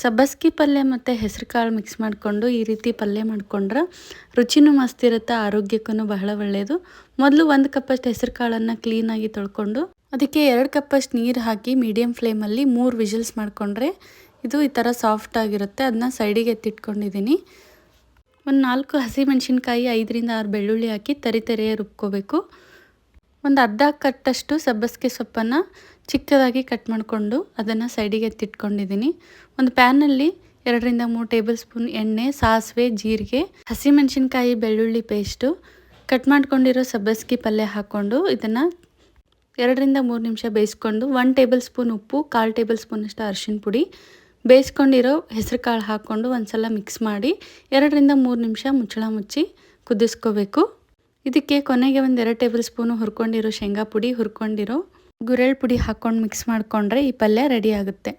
ಸಬ್ಬಸ್ಗಿ ಪಲ್ಯ ಮತ್ತು ಹೆಸರು ಕಾಳು ಮಿಕ್ಸ್ ಮಾಡಿಕೊಂಡು ಈ ರೀತಿ ಪಲ್ಯ ಮಾಡ್ಕೊಂಡ್ರೆ ರುಚಿನೂ ಮಸ್ತ್ ಇರುತ್ತೆ ಆರೋಗ್ಯಕ್ಕೂ ಬಹಳ ಒಳ್ಳೆಯದು ಮೊದಲು ಒಂದು ಕಪ್ಪಷ್ಟು ಹೆಸರು ಕಾಳನ್ನು ಕ್ಲೀನಾಗಿ ತೊಳ್ಕೊಂಡು ಅದಕ್ಕೆ ಎರಡು ಕಪ್ಪಷ್ಟು ನೀರು ಹಾಕಿ ಮೀಡಿಯಮ್ ಫ್ಲೇಮಲ್ಲಿ ಮೂರು ವಿಜಲ್ಸ್ ಮಾಡಿಕೊಂಡ್ರೆ ಇದು ಈ ಥರ ಸಾಫ್ಟ್ ಆಗಿರುತ್ತೆ. ಅದನ್ನ ಸೈಡಿಗೆ ಎತ್ತಿಟ್ಕೊಂಡಿದ್ದೀನಿ ಒಂದು ನಾಲ್ಕು ಹಸಿ ಮೆಣಸಿನ್ಕಾಯಿ ಐದರಿಂದ ಆರು ಬೆಳ್ಳುಳ್ಳಿ ಹಾಕಿ ತರಿ ತರಿಯೇ ರುಬ್ಕೋಬೇಕು. ಒಂದು ಅರ್ಧ ಕಟ್ಟಷ್ಟು ಸಬ್ಬಸಿಗೆ ಸೊಪ್ಪನ್ನು ಚಿಕ್ಕದಾಗಿ ಕಟ್ ಮಾಡಿಕೊಂಡು ಅದನ್ನು ಸೈಡಿಗೆ ಎತ್ತಿಟ್ಕೊಂಡಿದ್ದೀನಿ. ಒಂದು ಪ್ಯಾನಲ್ಲಿ ಎರಡರಿಂದ ಮೂರು ಟೇಬಲ್ ಸ್ಪೂನ್ ಎಣ್ಣೆ, ಸಾಸಿವೆ, ಜೀರಿಗೆ, ಹಸಿಮೆಣಸಿನ್ಕಾಯಿ, ಬೆಳ್ಳುಳ್ಳಿ ಪೇಸ್ಟು ಕಟ್ ಮಾಡ್ಕೊಂಡಿರೋ ಸಬ್ಬಸಿಗೆ ಪಲ್ಯ ಹಾಕ್ಕೊಂಡು ಇದನ್ನು ಎರಡರಿಂದ ಮೂರು ನಿಮಿಷ ಬೇಯಿಸ್ಕೊಂಡು ಒನ್ ಟೇಬಲ್ ಸ್ಪೂನ್ ಉಪ್ಪು, ಕಾಲು ಟೇಬಲ್ ಸ್ಪೂನಷ್ಟು ಅರಿಶಿನ ಪುಡಿ ಬೇಯಿಸ್ಕೊಂಡಿರೋ ಹೆಸರು ಕಾಳು ಹಾಕ್ಕೊಂಡು ಒಂದ್ಸಲ ಮಿಕ್ಸ್ ಮಾಡಿ ಎರಡರಿಂದ ಮೂರು ನಿಮಿಷ ಮುಚ್ಚಳ ಮುಚ್ಚಿ ಕುದಿಸ್ಕೋಬೇಕು. ಇದಕ್ಕೆ ಕೊನೆಗೆ ಒಂದು ಎರಡು ಟೇಬಲ್ ಸ್ಪೂನು ಹುರ್ಕೊಂಡಿರೋ ಶೇಂಗಾ ಪುಡಿ, ಹುರ್ಕೊಂಡಿರೋ ಗುರೆಳ್ ಪುಡಿ ಹಾಕ್ಕೊಂಡು ಮಿಕ್ಸ್ ಮಾಡಿಕೊಂಡ್ರೆ ಈ ಪಲ್ಯ ರೆಡಿ ಆಗುತ್ತೆ.